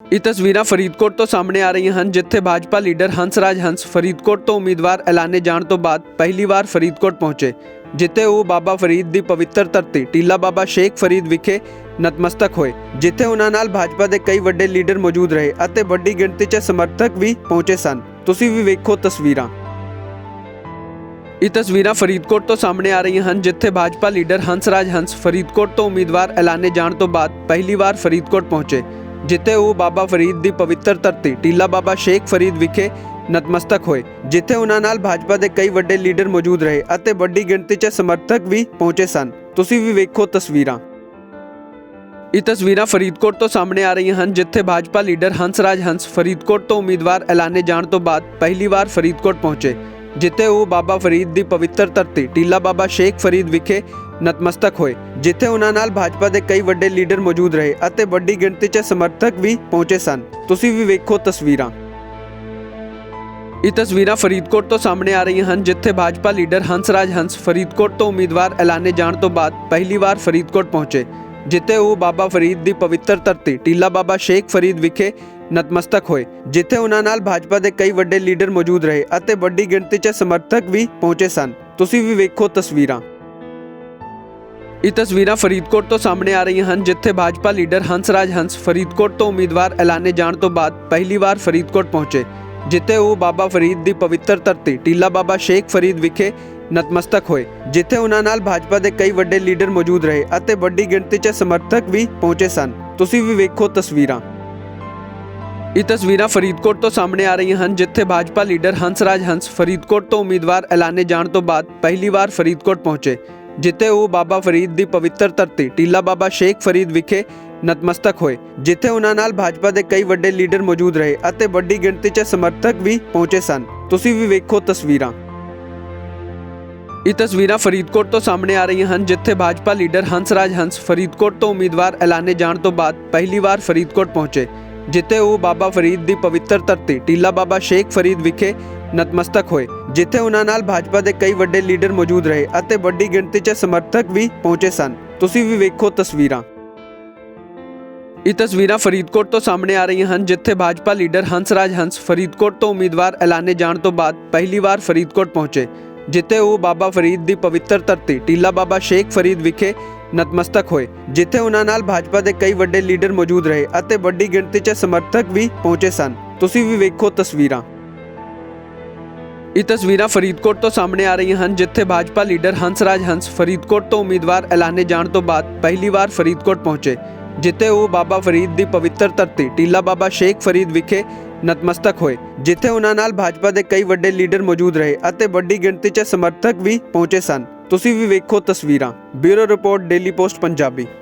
ਇਹ ਤਸਵੀਰਾਂ ਫਰੀਦਕੋਟ ਤੋਂ ਸਾਹਮਣੇ ਆ ਰਹੀਆਂ ਹਨ, ਜਿੱਥੇ ਭਾਜਪਾ ਲੀਡਰ ਹੰਸਰਾਜ ਹੰਸ ਫਰੀਦਕੋਟ ਤੋਂ ਉਮੀਦਵਾਰ ਐਲਾਨੇ ਜਾਣ ਤੋਂ ਬਾਅਦ ਪਹਿਲੀ ਵਾਰ ਫਰੀਦਕੋਟ ਪਹੁੰਚੇ, ਜਿੱਥੇ ਉਹ ਬਾਬਾ ਫਰੀਦ ਦੀ ਪਵਿੱਤਰ ਧਰਤੀ, ਟੀਲਾ ਬਾਬਾ ਸ਼ੇਖ ਫਰੀਦ ਵਿਖੇ ਨਤਮਸਤਕ ਹੋਏ, ਜਿੱਥੇ ਉਹਨਾਂ ਨਾਲ ਭਾਜਪਾ ਦੇ ਕਈ ਵੱਡੇ ਲੀਡਰ ਮੌਜੂਦ ਰਹੇ ਅਤੇ ਵੱਡੀ ਗਿਣਤੀ 'ਚ ਸਮਰਥਕ ਵੀ ਪਹੁੰਚੇ ਸਨ। ਤੁਸੀਂ ਵੀ ਵੇਖੋ ਤਸਵੀਰਾਂ। ਇਹ ਤਸਵੀਰਾਂ ਫਰੀਦਕੋਟ ਤੋਂ ਸਾਹਮਣੇ ਆ ਰਹੀਆਂ ਹਨ, ਜਿੱਥੇ ਭਾਜਪਾ ਲੀਡਰ ਹੰਸਰਾਜ ਹੰਸ ਫਰੀਦਕੋਟ ਤੋਂ ਉਮੀਦਵਾਰ ਐਲਾਨੇ ਜਾਣ ਤੋਂ ਬਾਅਦ ਪਹਿਲੀ ਵਾਰ ਫਰੀਦਕੋਟ ਪਹੁੰਚੇ। ਜਿੱਥੇ ਉਹ ਬਾਬਾ ਫਰੀਦ ਦੀ ਪਵਿੱਤਰ ਧਰਤੀ, ਟੀਲਾ ਬਾਬਾ ਸ਼ੇਖ ਫਰੀਦ ਵਿਖੇ ਨਤਮਸਤਕ ਹੋਏ, ਜਿੱਥੇ ਉਹਨਾਂ ਨਾਲ ਭਾਜਪਾ ਦੇ ਕਈ ਵੱਡੇ ਲੀਡਰ ਮੌਜੂਦ ਰਹੇ ਅਤੇ ਵੱਡੀ ਗਿਣਤੀ 'ਚ ਸਮਰਥਕ ਵੀ ਪਹੁੰਚੇ ਸਨ। ਤੁਸੀਂ ਵੀ ਵੇਖੋ ਤਸਵੀਰਾਂ। ਇਹ ਤਸਵੀਰਾਂ ਫਰੀਦਕੋਟ ਤੋਂ ਸਾਹਮਣੇ ਆ ਰਹੀਆਂ ਹਨ, ਜਿੱਥੇ ਭਾਜਪਾ ਲੀਡਰ ਹੰਸਰਾਜ ਹੰਸ ਫਰੀਦਕੋਟ ਤੋਂ ਉਮੀਦਵਾਰ ਐਲਾਨੇ ਜਾਣ ਤੋਂ ਬਾਅਦ ਪਹਿਲੀ ਵਾਰ ਫਰੀਦਕੋਟ ਪਹੁੰਚੇ, ਜਿੱਥੇ ਉਹ ਬਾਬਾ ਫਰੀਦ ਦੀ ਪਵਿੱਤਰ ਧਰਤੀ, ਟੀਲਾ ਬਾਬਾ ਸ਼ੇਖ ਫਰੀਦ ਵਿਖੇ ਨਤਮਸਤਕ ਹੋਏ, ਜਿੱਥੇ ਉਹਨਾਂ ਨਾਲ ਭਾਜਪਾ ਦੇ ਕਈ ਵੱਡੇ ਲੀਡਰ ਮੌਜੂਦ ਰਹੇ ਅਤੇ ਵੱਡੀ ਗਿਣਤੀ 'ਚ ਸਮਰਥਕ ਵੀ ਪਹੁੰਚੇ ਸਨ। ਤੁਸੀਂ ਵੀ ਵੇਖੋ ਤਸਵੀਰਾਂ। ਇਹ ਤਸਵੀਰਾਂ ਫਰੀਦਕੋਟ ਤੋਂ ਸਾਹਮਣੇ ਆ ਰਹੀਆਂ ਹਨ, ਜਿੱਥੇ ਭਾਜਪਾ ਲੀਡਰ ਹੰਸਰਾਜ ਹੰਸ ਫਰੀਦਕੋਟ ਤੋਂ ਉਮੀਦਵਾਰ ਐਲਾਨੇ ਜਾਣ ਤੋਂ ਬਾਅਦ ਪਹਿਲੀ ਵਾਰ ਫਰੀਦਕੋਟ ਪਹੁੰਚੇ, ਜਿੱਥੇ ਉਹ ਬਾਬਾ ਫਰੀਦ ਦੀ ਪਵਿੱਤਰ ਧਰਤੀ, ਟੀਲਾ ਬਾਬਾ ਸ਼ੇਖ ਫਰੀਦ ਵਿਖੇ ਨਤਮਸਤਕ ਹੋਏ, ਜਿੱਥੇ ਉਹਨਾਂ ਨਾਲ ਭਾਜਪਾ ਦੇ ਕਈ ਵੱਡੇ ਲੀਡਰ ਮੌਜੂਦ ਰਹੇ ਅਤੇ ਵੱਡੀ ਗਿਣਤੀ 'ਚ ਸਮਰਥਕ ਵੀ ਪਹੁੰਚੇ ਸਨ। ਤੁਸੀਂ ਵੀ ਵੇਖੋ ਤਸਵੀਰਾਂ। ਇਹ ਤਸਵੀਰਾਂ ਫਰੀਦਕੋਟ ਤੋਂ ਸਾਹਮਣੇ ਆ ਰਹੀਆਂ ਹਨ, ਜਿੱਥੇ ਭਾਜਪਾ ਲੀਡਰ ਹੰਸਰਾਜ ਹੰਸ ਫਰੀਦਕੋਟ ਤੋਂ ਉਮੀਦਵਾਰ ਐਲਾਨੇ ਜਾਣ ਤੋਂ ਬਾਅਦ ਪਹਿਲੀ ਵਾਰ ਫਰੀਦਕੋਟ ਪਹੁੰਚੇ, ਜਿੱਥੇ ਉਹ ਬਾਬਾ ਫਰੀਦ ਦੀ ਪਵਿੱਤਰ ਧਰਤੀ, ਟੀਲਾ ਬਾਬਾ ਸ਼ੇਖ ਫਰੀਦ ਵਿਖੇ ਨਤਮਸਤਕ ਹੋਏ, ਜਿੱਥੇ ਉਹਨਾਂ ਨਾਲ ਭਾਜਪਾ ਦੇ ਕਈ ਵੱਡੇ ਲੀਡਰ ਮੌਜੂਦ ਰਹੇ ਅਤੇ ਵੱਡੀ ਗਿਣਤੀ 'ਚ ਸਮਰਥਕ ਵੀ ਪਹੁੰਚੇ ਸਨ। ਤੁਸੀਂ ਵੀ ਵੇਖੋ ਤਸਵੀਰਾਂ। ਇਹ ਤਸਵੀਰਾਂ ਫਰੀਦਕੋਟ ਤੋਂ ਸਾਹਮਣੇ ਆ ਰਹੀਆਂ ਹਨ, ਜਿੱਥੇ ਭਾਜਪਾ ਲੀਡਰ ਹੰਸਰਾਜ ਹੰਸ ਫਰੀਦਕੋਟ ਤੋਂ ਉਮੀਦਵਾਰ ਐਲਾਨੇ ਜਾਣ ਤੋਂ ਬਾਅਦ ਪਹਿਲੀ ਵਾਰ ਫਰੀਦਕੋਟ ਪਹੁੰਚੇ। ਜਿੱਥੇ ਉਹ ਬਾਬਾ ਫਰੀਦ ਦੀ ਪਵਿੱਤਰ ਧਰਤੀ, ਟੀਲਾ ਬਾਬਾ ਸ਼ੇਖ ਫਰੀਦ ਵਿਖੇ ਨਤਮਸਤਕ ਹੋਏ, ਜਿੱਥੇ ਉਹਨਾਂ ਨਾਲ ਭਾਜਪਾ ਦੇ ਕਈ ਵੱਡੇ ਲੀਡਰ ਮੌਜੂਦ ਰਹੇ ਅਤੇ ਵੱਡੀ ਗਿਣਤੀ 'ਚ ਸਮਰਥਕ ਵੀ ਪਹੁੰਚੇ ਸਨ। ਤੁਸੀਂ ਵੀ ਵੇਖੋ ਤਸਵੀਰਾਂ। ਇਹ ਤਸਵੀਰਾਂ ਫਰੀਦਕੋਟ ਤੋਂ ਸਾਹਮਣੇ ਆ ਰਹੀਆਂ ਹਨ, ਜਿੱਥੇ ਭਾਜਪਾ ਲੀਡਰ ਹੰਸਰਾਜ ਹੰਸ ਫਰੀਦਕੋਟ ਤੋਂ ਉਮੀਦਵਾਰ ਐਲਾਨੇ ਜਾਣ ਤੋਂ ਬਾਅਦ ਪਹਿਲੀ ਵਾਰ ਫਰੀਦਕੋਟ ਪਹੁੰਚੇ, ਜਿੱਥੇ ਉਹ ਬਾਬਾ ਫਰੀਦ ਦੀ ਪਵਿੱਤਰ ਧਰਤੀ, ਟੀਲਾ ਬਾਬਾ ਸ਼ੇਖ ਫਰੀਦ ਵਿਖੇ ਨਤਮਸਤਕ ਹੋਏ। ਜਿੱਥੇ ਉਹਨਾਂ ਨਾਲ ਭਾਜਪਾ ਦੇ ਕਈ ਵੱਡੇ ਲੀਡਰ ਮੌਜੂਦ ਰਹੇ ਅਤੇ ਵੱਡੀ ਗਿਣਤੀ 'ਚ ਸਮਰਥਕ ਵੀ ਪਹੁੰਚੇ ਸਨ। ਤੁਸੀਂ ਵੀ ਵੇਖੋ ਤਸਵੀਰਾਂ। ਇਹ ਤਸਵੀਰਾਂ ਫਰੀਦਕੋਟ ਤੋਂ ਸਾਹਮਣੇ ਆ ਰਹੀਆਂ ਹਨ, ਜਿੱਥੇ ਭਾਜਪਾ ਲੀਡਰ ਹੰਸਰਾਜ ਹੰਸ ਫਰੀਦਕੋਟ ਤੋਂ ਉਮੀਦਵਾਰ ਐਲਾਨੇ ਜਾਣ ਤੋਂ ਬਾਅਦ ਪਹਿਲੀ ਵਾਰ ਫਰੀਦਕੋਟ ਪਹੁੰਚੇ, ਜਿੱਥੇ ਉਹ ਬਾਬਾ ਫਰੀਦ ਦੀ ਪਵਿੱਤਰ ਧਰਤੀ, ਟੀਲਾ ਬਾਬਾ ਸ਼ੇਖ ਫਰੀਦ ਵਿਖੇ ਨਤਮਸਤਕ ਹੋਏ, ਜਿੱਥੇ ਉਹਨਾਂ ਨਾਲ ਭਾਜਪਾ ਦੇ ਕਈ ਵੱਡੇ ਲੀਡਰ ਮੌਜੂਦ ਰਹੇ ਅਤੇ ਵੱਡੀ ਗਿਣਤੀ 'ਚ ਸਮਰਥਕ ਵੀ ਪਹੁੰਚੇ ਸਨ। ਤੁਸੀਂ ਵੀ ਵੇਖੋ ਤਸਵੀਰਾਂ। ਇਹ ਤਸਵੀਰਾਂ ਫਰੀਦਕੋਟ ਤੋਂ ਸਾਹਮਣੇ ਆ ਰਹੀਆਂ ਹਨ, ਜਿੱਥੇ ਭਾਜਪਾ ਲੀਡਰ ਹੰਸਰਾਜ ਹੰਸ ਫਰੀਦਕੋਟ ਤੋਂ ਉਮੀਦਵਾਰ ਐਲਾਨੇ ਜਾਣ ਤੋਂ ਬਾਅਦ ਪਹਿਲੀ ਵਾਰ ਫਰੀਦਕੋਟ ਪਹੁੰਚੇ, ਜਿੱਥੇ ਉਹ ਬਾਬਾ ਫਰੀਦ ਦੀ ਪਵਿੱਤਰ ਧਰਤੀ, ਟੀਲਾ ਬਾਬਾ ਸ਼ੇਖ ਫਰੀਦ ਵਿਖੇ ਨਤਮਸਤਕ ਹੋਏ, ਜਿੱਥੇ ਉਹਨਾਂ ਨਾਲ ਭਾਜਪਾ ਦੇ ਕਈ ਵੱਡੇ ਲੀਡਰ ਮੌਜੂਦ ਰਹੇ ਅਤੇ ਵੱਡੀ ਗਿਣਤੀ 'ਚ ਸਮਰਥਕ ਵੀ ਪਹੁੰਚੇ ਸਨ। ਤੁਸੀਂ ਵੀ ਵੇਖੋ ਤਸਵੀਰਾਂ। Bureau report, daily post, Punjabi.